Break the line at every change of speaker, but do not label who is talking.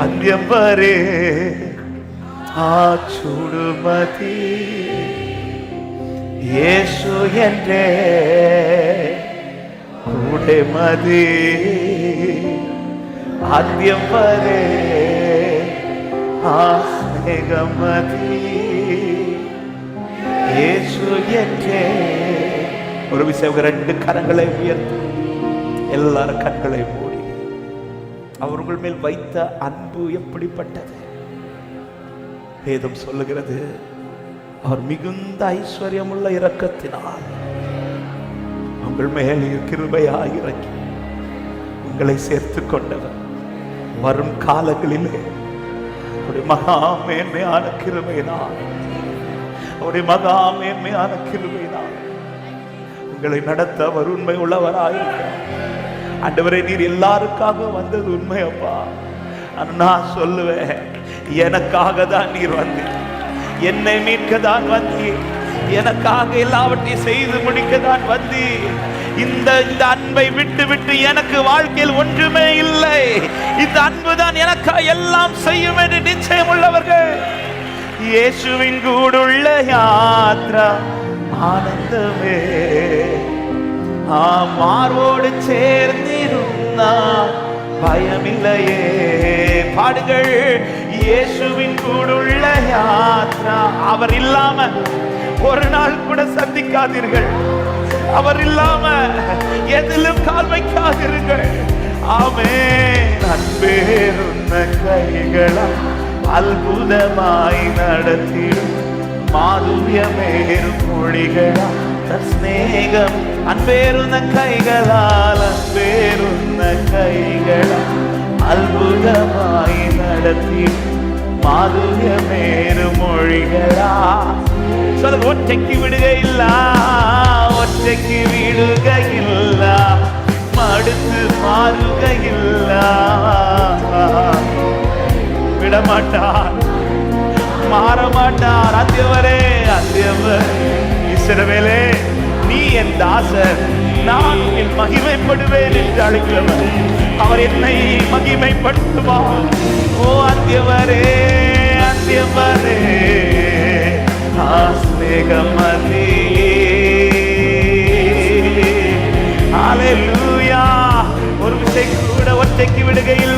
అంత్యం వరే ఆ చూడుమతి యేసు என்றே. கூடைமதி ஆத்தியம் வரே. ஆசேகமதி యేసు என்றே. ஒரு விஷயம் ரெண்டு கரங்களை உயர்த்து. எல்லாரும் கண்களை மூடி. அவர்கள் மேல் வைத்த அன்பு எப்படிப்பட்டது? வேதம் சொல்லுகிறது அவர் மிகுந்த ஐஸ்வர்யமுள்ள இரக்கத்தினால் உங்கள் மேல் கிருபையாய் இறக்கி உங்களை சேர்த்து கொண்டவர். வரும் காலங்களிலே அவருடைய மகா மேன்மையான கிருபையினால் அவருடைய மகா மேன்மையான கிருபையினால் உங்களை நடத்த அவர் உண்மை உள்ளவராயிருக்கிறார். ஆண்டவரே நீர் எல்லாருக்காக வந்தது உண்மை அப்பா. நான் சொல்லுவேன் எனக்காக தான் நீர் வந்தீர். என்னை மீட்க தான் வந்தீர். எனக்காக எல்லாவற்றையும் செய்து முடிக்க தான் வந்தி இந்த இந்த அன்பை விட்டு விட்டு எனக்கு வாழ்க்கையில் ஒன்றுமே இல்லை. இந்த அன்பு தான் எனக்காக எல்லாம் செய்யும் என்று நிச்சயம் உள்ளவர்கள். இயேசுவின் கூடுள்ள யாத்ரா ஆனந்தமே. மார்வோடு சேர்ந்திருந்தா பயமில்லையே. பாடுங்கள் இயேசுவின் கூடுள்ள யாத்ரா. அவர் இல்லாம ஒரு நாள் கூட சந்திக்காதீர்கள். அவர் இல்லாம எதிலும் கால் வைக்காதிருங்கள் ஆமே நண்பேருந்த கைகளா அற்புதமாய் நடத்திடும். மாதுரியமேறு மொழிகளா കൊടുത്ത സ്നേഹം അൻപേരുന്ന കൈകളാൽ അൻപേരുന്ന കൈകളാൽ അത്ഭുതമായി നടത്തി മാധുര്യമേറും മൊഴികളാ ഒറ്റയ്ക്ക് വിടുകയില്ല ഒറ്റയ്ക്ക് വിടുകയില്ല മടുത്ത് മാറുകയില്ല വിടമാട്ടാർ മാറമാട്ടാർ അന്ത്യവരെ അന്ത്യവരെ இஸ்ரவேலே நீ என் தாசர் நான் உன்னில் மகிமைப்படுவேன் என்று அழைக்கிறவர். அவர் என்னை மகிமைப்படுத்துவார். ஓ அந்தியவரே அந்தியவரே அத்தியவரே ஆஸ்மேகமதி லூயா ஒரு விசை கூட ஒற்றைக்கு விடுகையில்